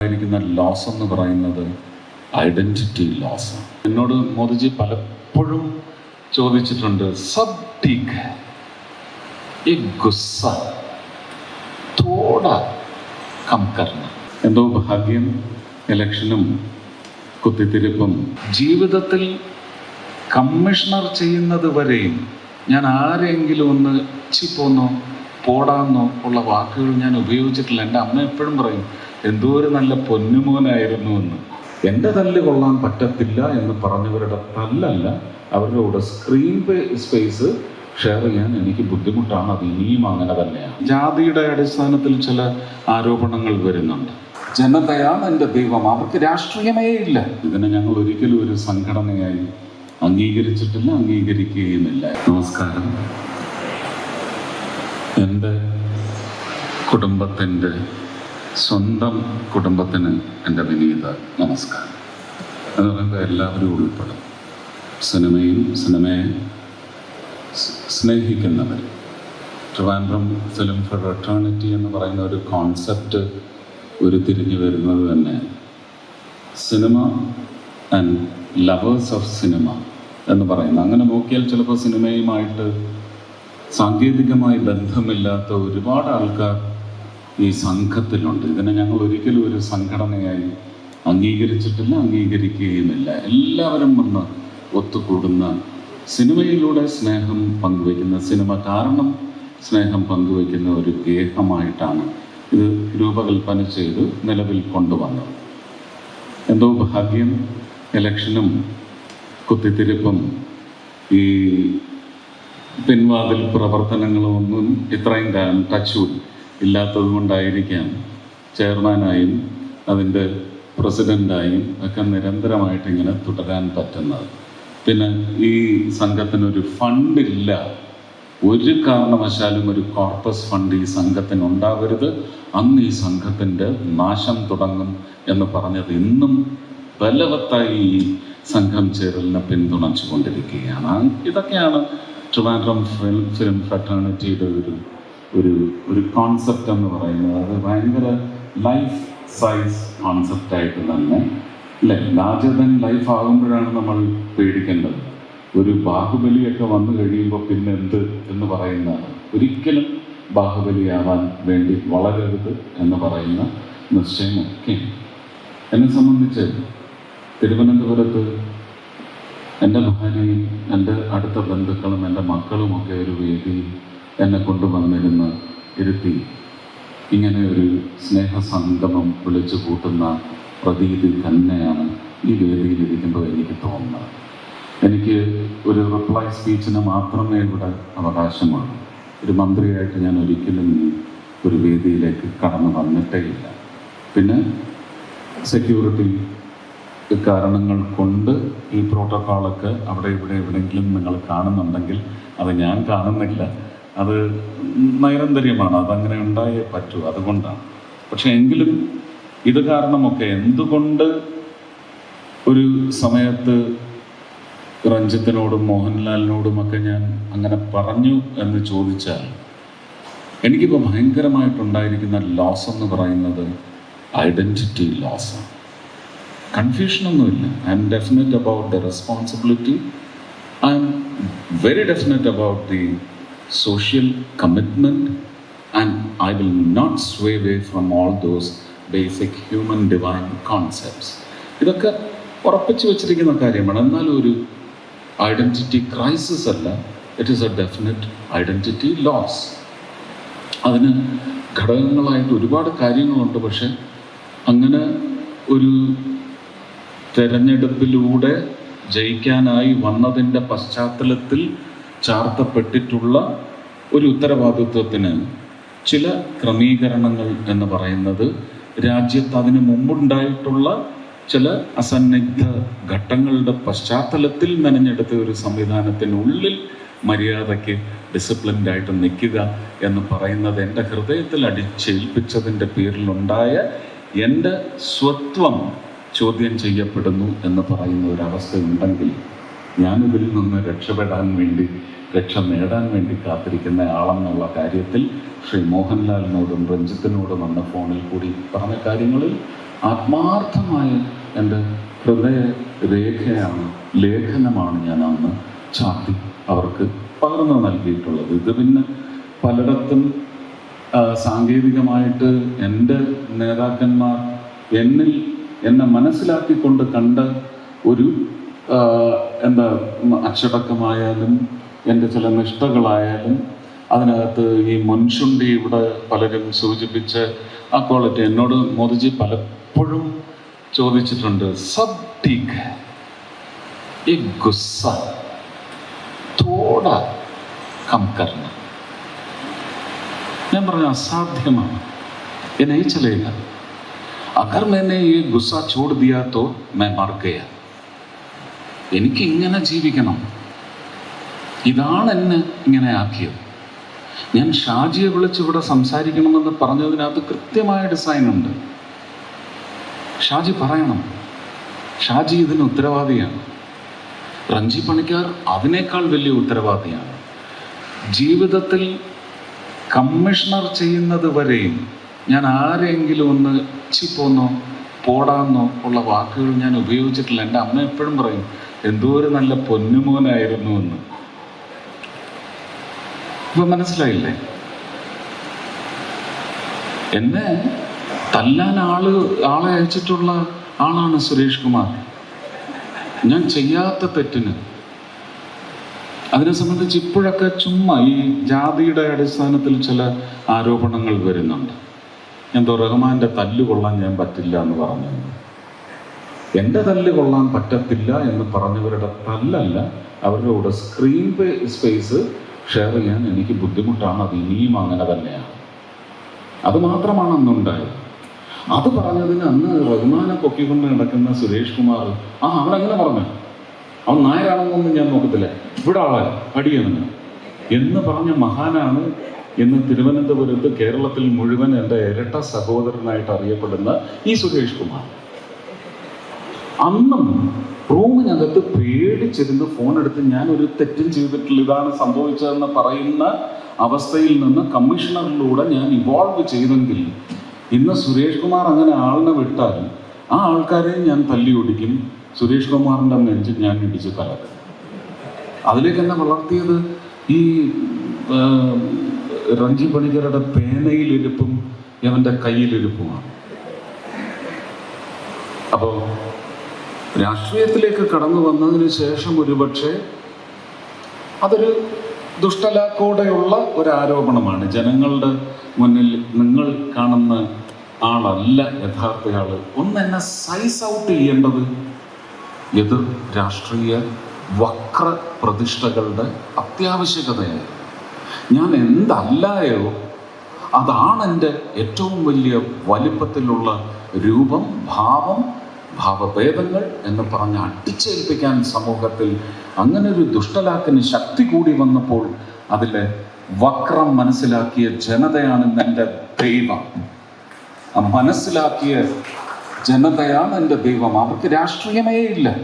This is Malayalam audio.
ആയിരിക്കുന്ന ലോസ് എന്ന് പറയുന്നത് ഐഡന്റിറ്റി ലോസ് എന്നോട് മോദിജി പലപ്പോഴും ചോദിച്ചിട്ടുണ്ട് സബ് ടീക്ക് ഈ ഗുസ്സ തോട കം കർണ. എന്തോ ഭാഗ്യം ഇലക്ഷനും കുത്തിത്തിരിപ്പും. ജീവിതത്തിൽ കമ്മീഷണർ ചെയ്യുന്നത് വരെയും ഞാൻ ആരെങ്കിലും ഒന്ന് ചിപ്പോന്നോ പോടാന്നോ ഉള്ള വാക്കുകൾ ഞാൻ ഉപയോഗിച്ചിട്ടില്ല. എന്റെ അമ്മ എപ്പോഴും പറയും എന്തോ ഒരു നല്ല പൊന്നുമോനായിരുന്നു എന്ന്. എന്റെ തല്ല് കൊള്ളാൻ പറ്റത്തില്ല എന്ന് പറഞ്ഞവരുടെ തല്ലല്ല അവരുടെ കൂടെ സ്ക്രീൻ സ്പേസ് ഷെയർ ചെയ്യാൻ എനിക്ക് ബുദ്ധിമുട്ടാണ്. അത് ഇനിയും അങ്ങനെ തന്നെയാണ്. ജാതിയുടെ അടിസ്ഥാനത്തിൽ ചില ആരോപണങ്ങൾ വരുന്നുണ്ട്. ജനതയാണ് എന്റെ ദൈവം. അവർക്ക് രാഷ്ട്രീയമേ ഇല്ല. ഇതിനെ ഞങ്ങൾ ഒരിക്കലും ഒരു സംഘടനയായി അംഗീകരിച്ചിട്ടില്ല അംഗീകരിക്കുകയുമില്ല. നമസ്കാരം. എന്റെ കുടുംബത്തിന്റെ സ്വന്തം കുടുംബത്തിന് എന്റെ വിനീത നമസ്കാരം. എന്ന് പറയുമ്പോൾ എല്ലാവരും ഉൾപ്പെടും. സിനിമയും സിനിമയെ സ്നേഹിക്കുന്നവർ ട്രിവാൻഡ്രം ഫിലിം ഫോർ എന്ന് പറയുന്ന ഒരു കോൺസെപ്റ്റ് ഉരുത്തിരിഞ്ഞു വരുന്നത് തന്നെ cinema and lovers of cinema എന്ന് പറയുന്നത് അങ്ങനെ നോക്കിയാൽ ചിലപ്പോൾ സിനിമയുമായിട്ട് സാങ്കേതികമായി ബന്ധമില്ലാത്ത ഒരുപാട് ആൾക്കാർ ഈ സംഘത്തിലുണ്ട്. ഇതിനെ ഞങ്ങൾ ഒരിക്കലും ഒരു സംഘടനയായി അംഗീകരിച്ചിട്ടില്ല അംഗീകരിക്കുകയുമില്ല. എല്ലാവരും വന്ന് ഒത്തുകൂടുന്ന സിനിമയിലൂടെ സ്നേഹം പങ്കുവയ്ക്കുന്ന സിനിമ കാരണം സ്നേഹം പങ്കുവയ്ക്കുന്ന ഒരു ഗേഹമായിട്ടാണ് ഇത് രൂപകൽപ്പന ചെയ്ത് നിലവിൽ കൊണ്ടുവന്നത്. എന്തോ ഭാഗ്യം ഇലക്ഷനും കുത്തിത്തിരിപ്പും ഈ പിൻവാതിൽ പ്രവർത്തനങ്ങളും ഒന്നും ഇത്രയും കാലം ടച്ചും ഇല്ലാത്തത് കൊണ്ടായിരിക്കാം ചെയർമാനായും അതിന്റെ പ്രസിഡന്റായും ഒക്കെ നിരന്തരമായിട്ട് ഇങ്ങനെ തുടരാൻ പറ്റുന്നത്. പിന്നെ ഈ സംഘത്തിനൊരു ഫണ്ടില്ല. ഒരു കാരണവശാലും ഒരു കോർപ്പസ് ഫണ്ട് ഈ സംഘത്തിന് ഉണ്ടാവരുത് അന്ന് ഈ സംഘത്തിന്റെ നാശം തുടങ്ങും എന്ന് പറഞ്ഞത് ഇന്നും ബലവത്തായി ഈ സംഘം ചേരലിനെ പിന്തുണച്ചു കൊണ്ടിരിക്കുകയാണ് ഇതൊക്കെയാണ് ട്രിവാൻഡ്രം ഫിലിം ഫിലിം ഫ്രട്ടേണിറ്റിയുടെ ഒരു ഒരു ഒരു കോൺസെപ്റ്റ് എന്ന് പറയുന്നത്. അത് ഭയങ്കര ലൈഫ് സൈസ് കോൺസെപ്റ്റായിട്ട് തന്നെ അല്ലേ? ലാർജർ ദൻ ലൈഫ് ആകുമ്പോഴാണ് നമ്മൾ പേടിക്കേണ്ടത്. ഒരു ബാഹുബലിയൊക്കെ വന്നു കഴിയുമ്പോൾ പിന്നെ എന്ത് എന്ന് പറയുന്ന ഒരിക്കലും ബാഹുബലിയാവാൻ വേണ്ടി വളരരുത് എന്ന് പറയുന്ന നിശ്ചയമൊക്കെ എന്നെ സംബന്ധിച്ച് തിരുവനന്തപുരത്ത് എന്റെ ഭാര്യയും എന്റെ അടുത്ത ബന്ധുക്കളും എന്റെ മക്കളുമൊക്കെ ഒരു വേദിയിൽ എന്നെ കൊണ്ടുവന്നിരുന്ന് ഇരുത്തി. ഇങ്ങനെ ഒരു സ്നേഹസംഗമം വിളിച്ചു കൂട്ടുന്ന പ്രതീതി തന്നെയാണ് ഈ വേദിയിൽ ഇരിക്കുമ്പോൾ എനിക്ക് തോന്നുന്നത്. എനിക്ക് ഒരു റിപ്ലൈ സ്പീച്ചിന് മാത്രമേ ഇവിടെ അവകാശമുള്ളൂ. ഒരു മന്ത്രിയായിട്ട് ഞാൻ ഒരിക്കലും ഒരു വേദിയിലേക്ക് കടന്നു വന്നിട്ടേ ഇല്ല പിന്നെ സെക്യൂരിറ്റി കാരണങ്ങൾ കൊണ്ട് ഈ പ്രോട്ടോക്കോളൊക്കെ അവിടെ ഇവിടെ എവിടെയെങ്കിലും നിങ്ങൾ കാണുന്നുണ്ടെങ്കിൽ അത് ഞാൻ കാണുന്നില്ല. അത് നൈരന്തര്യമാണ് അതങ്ങനെ ഉണ്ടായേ പറ്റൂ. അതുകൊണ്ടാണ്. പക്ഷെ എങ്കിലും ഇത് കാരണമൊക്കെ എന്തുകൊണ്ട് ഒരു സമയത്ത് രഞ്ജിത്തിനോടും മോഹൻലാലിനോടുമൊക്കെ ഞാൻ അങ്ങനെ പറഞ്ഞു എന്ന് ചോദിച്ചാൽ എനിക്കിപ്പോൾ ഭയങ്കരമായിട്ടുണ്ടായിരിക്കുന്ന ലോസ് എന്ന് പറയുന്നത് ഐഡന്റിറ്റി ലോസാണ് കൺഫ്യൂഷനൊന്നുമില്ല I'm definite about the responsibility I'm very definite about the social commitment and I will not sway away from all those basic human divine concepts ഇതൊക്കെ ഉറപ്പിച്ചു വെച്ചിരിക്കുന്ന കാര്യമാണ്. എന്നാലും ഒരു ഐഡന്റിറ്റി ക്രൈസിസ് അല്ല. It is a definite identity loss അതിന് ഘടകങ്ങളായിട്ട് ഒരുപാട് കാര്യങ്ങളുണ്ട്. പക്ഷെ അങ്ങനെ ഒരു തെരഞ്ഞെടുപ്പിലൂടെ ജയിക്കാനായി വന്നതിന്റെ പശ്ചാത്തലത്തിൽ ചാർത്തപ്പെട്ടിട്ടുള്ള ഒരു ഉത്തരവാദിത്വത്തിന് ചില ക്രമീകരണങ്ങൾ എന്ന് പറയുന്നത് രാജ്യത്ത് അതിന് മുമ്പുണ്ടായിട്ടുള്ള ചില അസന്നിഗ്ധ ഘട്ടങ്ങളുടെ പശ്ചാത്തലത്തിൽ മെനഞ്ഞെടുത്ത ഒരു സംവിധാനത്തിനുള്ളിൽ മര്യാദയ്ക്ക് ഡിസിപ്ലിൻഡായിട്ട് നിൽക്കുക എന്ന് പറയുന്നത് എന്റെ ഹൃദയത്തിൽ അടിച്ചേൽപ്പിച്ചതിന്റെ പേരിലുണ്ടായ എന്റെ സ്വത്വം ചോദ്യം ചെയ്യപ്പെടുന്നു എന്ന് പറയുന്ന ഒരവസ്ഥ ഉണ്ടെങ്കിൽ ഞാനിതിൽ നിന്ന് രക്ഷപ്പെടാൻ വേണ്ടി രക്ഷ നേടാൻ വേണ്ടി കാത്തിരിക്കുന്ന ആളെന്നുള്ള കാര്യത്തിൽ ശ്രീ മോഹൻലാലിനോടും രഞ്ജിത്തിനോടും അന്ന് ഫോണിൽ കൂടി പറഞ്ഞ കാര്യങ്ങളിൽ ആത്മാർത്ഥമായ എന്റെ ഹൃദയ രേഖയാണ് ലേഖനമാണ് ഞാൻ അന്ന് ചാർത്തി അവർക്ക് പകർന്നു നൽകിയിട്ടുള്ളത്. ഇത് പിന്നെ പലയിടത്തും സാങ്കേതികമായിട്ട് എന്റെ നേതാക്കന്മാർ എന്നിൽ എന്നെ മനസ്സിലാക്കിക്കൊണ്ട് കണ്ട ഒരു ആ, എന്താ ഉം, അച്ചടക്കമായാലും എൻ്റെ ചില നിഷ്ഠകളായാലും അതിനകത്ത് ഈ മുൻചുണ്ടി ഇവിടെ പലരും സൂചിപ്പിച്ച ആ ക്വാളിറ്റി എന്നോട് മോദിജി പലപ്പോഴും ചോദിച്ചിട്ടുണ്ട് സബ് ടീക്ക് ഹൈ. ഈ ഗുസ്സ തോടാ കം കർണ ഞാൻ പറഞ്ഞു അസാധ്യമാണ് ये नहीं चलेगा अगर मैंने ये गुस्सा छोड़ दिया तो मैं मर गया എനിക്ക് ഇങ്ങനെ ജീവിക്കണം. ഇതാണ് എന്നെ ഇങ്ങനെ ആക്കിയത്. ഞാൻ ഷാജിയെ വിളിച്ച് ഇവിടെ സംസാരിക്കണമെന്ന് പറഞ്ഞതിനകത്ത് കൃത്യമായ ഡിസൈൻ ഉണ്ട്. ഷാജി പറയണം. ഷാജി ഇതിന് ഉത്തരവാദിയാണ്. റഞ്ജി പണിക്കാർ അതിനേക്കാൾ വലിയ ഉത്തരവാദിയാണ്. ജീവിതത്തിൽ കമ്മീഷണർ ചെയ്യുന്നത് വരെയും ഞാൻ ആരെങ്കിലും ഒന്ന് ചിപ്പോന്നോ പോടാന്നോ ഉള്ള വാക്കുകൾ ഞാൻ ഉപയോഗിച്ചിട്ടില്ല. എന്റെ അമ്മ എപ്പോഴും പറയും എന്തോ ഒരു നല്ല പൊന്നുമോനായിരുന്നു എന്ന്. ഇപ്പൊ മനസ്സിലായില്ലേ? എന്നെ തല്ലാൻ ആൾ ആളെ അയച്ചിട്ടുള്ള ആളാണ് സുരേഷ് കുമാർ. ഞാൻ ചെയ്യാത്ത തെറ്റിന്. അതിനെ സംബന്ധിച്ച് ഇപ്പോഴൊക്കെ ചുമ്മാ ഈ ജാതിയുടെ അടിസ്ഥാനത്തിൽ ചില ആരോപണങ്ങൾ വരുന്നുണ്ട്. എന്തോ റഹ്മാന്റെ തല്ലുകൊള്ളാൻ ഞാൻ പറ്റില്ല എന്ന് പറഞ്ഞു എന്റെ തല്ല് കൊള്ളാൻ പറ്റത്തില്ല എന്ന് പറഞ്ഞവരുടെ തല്ലല്ല അവരുടെ കൂടെ സ്ക്രീൻ സ്പേസ് ഷെയർ ചെയ്യാൻ എനിക്ക് ബുദ്ധിമുട്ടാണ്. അത് ഇനിയും അങ്ങനെ തന്നെയാണ്. അത് മാത്രമാണ് അന്നുണ്ടായത്. അത് പറഞ്ഞതിന് അന്ന് റഹ്മാനെ പൊക്കിക്കൊണ്ട് നടക്കുന്ന സുരേഷ് കുമാർ ആ അവൻ അങ്ങനെ പറഞ്ഞു? അവൻ നായരാണെന്നൊന്നും ഞാൻ നോക്കത്തില്ല. ഇവിടെ ആളെ അടിയണെന്ന് എന്ന് പറഞ്ഞ മഹാനാണ് ഇന്ന് തിരുവനന്തപുരത്ത് കേരളത്തിൽ മുഴുവൻ എന്റെ ഇരട്ട സഹോദരനായിട്ട് അറിയപ്പെടുന്ന ഈ സുരേഷ് കുമാർ. അന്നും റൂമിനകത്ത് പേടിച്ചിരുന്ന് ഫോൺ എടുത്ത് ഞാൻ ഒരു തെറ്റും ചെയ്തിട്ടില്ല. ഇതാണ് സംഭവിച്ചതെന്ന് പറയുന്ന അവസ്ഥയിൽ നിന്ന് കമ്മീഷണറിലൂടെ ഞാൻ ഇവോൾവ് ചെയ്തെങ്കിൽ ഇന്ന് സുരേഷ് കുമാർ അങ്ങനെ ആളിനെ വിട്ടാൽ ആ ആൾക്കാരെ ഞാൻ തല്ലി ഓടിക്കും. സുരേഷ് കുമാറിന്റെ നെഞ്ച് ഞാൻ ഇടിച്ച് കലക്കും അതിലേക്ക് എന്നെ വളർത്തിയത് ഈ റഞ്ജി പണിക്കരുടെ പേനയിലിരിപ്പും അവന്റെ കയ്യിലിരിപ്പുമാണ്. അപ്പോൾ രാഷ്ട്രീയത്തിലേക്ക് കടന്നു വന്നതിന് ശേഷം ഒരുപക്ഷെ അതൊരു ദുഷ്ടലാക്കോടെയുള്ള ഒരു ആരോപണമാണ് ജനങ്ങളുടെ മുന്നിൽ നിങ്ങൾ കാണുന്ന ആളല്ല യഥാർത്ഥ ആൾ ഒന്ന് എന്നെ സൈസ് ഔട്ട് ചെയ്യേണ്ടത് എതിർ രാഷ്ട്രീയ വക്ര പ്രതിഷ്ഠകളുടെ അത്യാവശ്യകതയാണ്. ഞാൻ എന്തല്ലായോ അതാണ് എന്റെ ഏറ്റവും വലിയ വലിപ്പത്തിലുള്ള രൂപം ഭാവം ഭാവഭേദങ്ങൾ എന്ന് പറഞ്ഞ് അടിച്ചേൽപ്പിക്കാൻ സമൂഹത്തിൽ അങ്ങനെ ഒരു ദുഷ്ടലാക്കിന് ശക്തി കൂടി വന്നപ്പോൾ അതിൽ വക്രം മനസ്സിലാക്കിയ ജനതയാണ് എന്റെ ദൈവം. മനസ്സിലാക്കിയ ജനതയാണ് എന്റെ ദൈവം. അവർക്ക് രാഷ്ട്രീയമേ ഇല്ല.